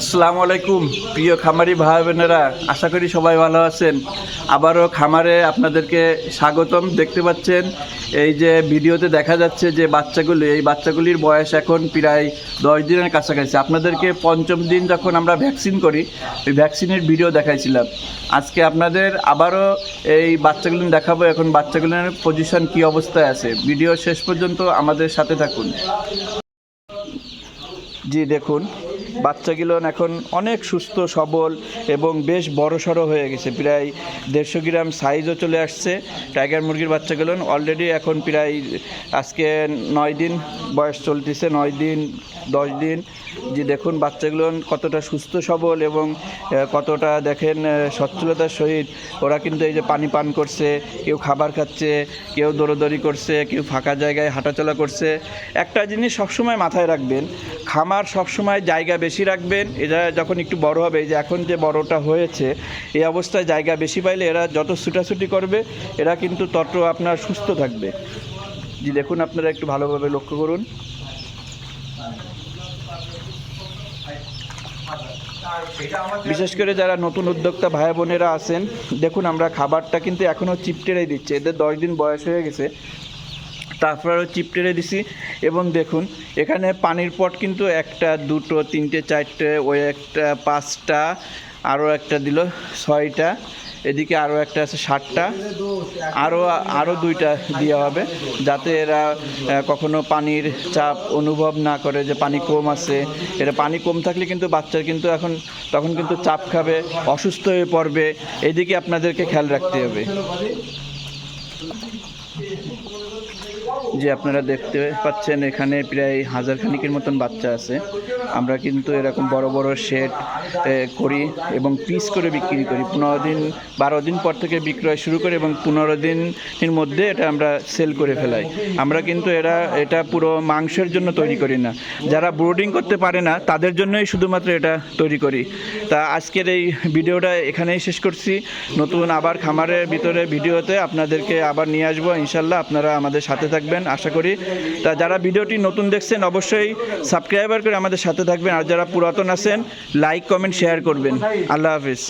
আসসালামু আলাইকুম, প্রিয় খামারি ভাই বোনেরা আশা করি সবাই ভালো আছেন। আবারও খামারে আপনাদেরকে স্বাগতম। দেখতে পাচ্ছেন, এই যে ভিডিওতে দেখা যাচ্ছে যে বাচ্চাগুলি, এই বাচ্চাগুলির বয়স এখন প্রায় দশ দিনের কাছাকাছি। আপনাদেরকে পঞ্চম দিন যখন আমরা ভ্যাকসিন করি, ওই ভ্যাকসিনের ভিডিও দেখাইছিলাম। আজকে আপনাদের আবারও এই বাচ্চাগুলো দেখাবো। এখন বাচ্চাগুলোর পজিশন কী অবস্থায় আছে? ভিডিও শেষ পর্যন্ত আমাদের সাথে থাকুন। জি, দেখুন। বাচ্চাগুলো এখন অনেক সুস্থ, সবল এবং বেশ বড় সড়ো হয়ে গেছে। প্রায় দেড়শো গ্রাম সাইজও চলে আসছে টাইগার মুরগির বাচ্চাগুলো। অলরেডি এখন প্রায় আজকে নয় দিন বয়স চলতেছে, নয় দিন, দশ দিন। যে দেখুন বাচ্চাগুলো কতটা সুস্থ, সবল এবং কতটা দেখেন সচ্ছলতার সহিত ওরা কিন্তু এই যে পানি পান করছে, কেউ খাবার খাচ্ছে, কেউ দৌড়োদৌড়ি করছে, কেউ ফাঁকা জায়গায় হাঁটাচলা করছে। একটা জিনিস সবসময় মাথায় রাখবেন, খামার সবসময় জায়গা বেশি রাখবেন এরা যখন একটু বড় হবে, এই যে এখন যে বড়টা হয়েছে, এই অবস্থায় জায়গা বেশি পাইলে এরা যত ছুটাছুটি করবে, এরা কিন্তু তত আপনার সুস্থ থাকবে। জি, দেখুন আপনারা একটু ভালোভাবে লক্ষ্য করুন। বিশেষ করে যারা নতুন উদ্যোক্তা ভাই বোনেরা আছেন, দেখুন আমরা খাবারটা কিন্তু এখনও চিপটেরাই দিচ্ছি। এদের দশ দিন বয়স হয়ে গেছে। তারপরেও চিপটেরে দিছি। এবং দেখুন, এখানে পানির পট কিন্তু একটা, দুটো, তিনটে, চারটে, ওই একটা পাঁচটা আরও একটা দিল, ছয়টা। এদিকে আরও একটা আছে ষাটটা আরও আরও দুইটা দেওয়া হবে, যাতে এরা কখনো পানির চাপ অনুভব না করে যে পানি কম আছে। এরা পানি কম থাকলে কিন্তু বাচ্চার কিন্তু এখন, তখন কিন্তু চাপ খাবে, অসুস্থ হয়ে পড়বে। এদিকে আপনাদেরকে খেয়াল রাখতে হবে। যে আপনারা দেখতে পাচ্ছেন এখানে প্রায় হাজার খানিকের মতন বাচ্চা আছে। আমরা কিন্তু এরকম বড় বড় শেড করি এবং পিস করে বিক্রি করি। পনেরো দিন, বারো দিন পর থেকে বিক্রয় শুরু করি এবং পনেরো দিনের মধ্যে এটা আমরা সেল করে ফেলাই। আমরা কিন্তু এরা, এটা পুরো মাংসের জন্য তৈরি করি না। যারা ব্রোডিং করতে পারে না, তাদের জন্যই শুধুমাত্র এটা তৈরি করি। তা আজকের এই ভিডিওটা এখানেই শেষ করছি। নতুন আবার খামারের ভিতরে ভিডিওতে আপনাদেরকে আবার নিয়ে আসব ইনশাল্লাহ আপনারা আমাদের সাথে থাকবেন, আশা করি। তা যারা ভিডিওটি নতুন দেখছেন, অবশ্যই সাবস্ক্রাইবার করে আমাদের সাথে থাকবেন। আর যারা পুরাতন আছেন, লাইক, কমেন্ট, শেয়ার করবেন। আল্লাহ হাফিজ।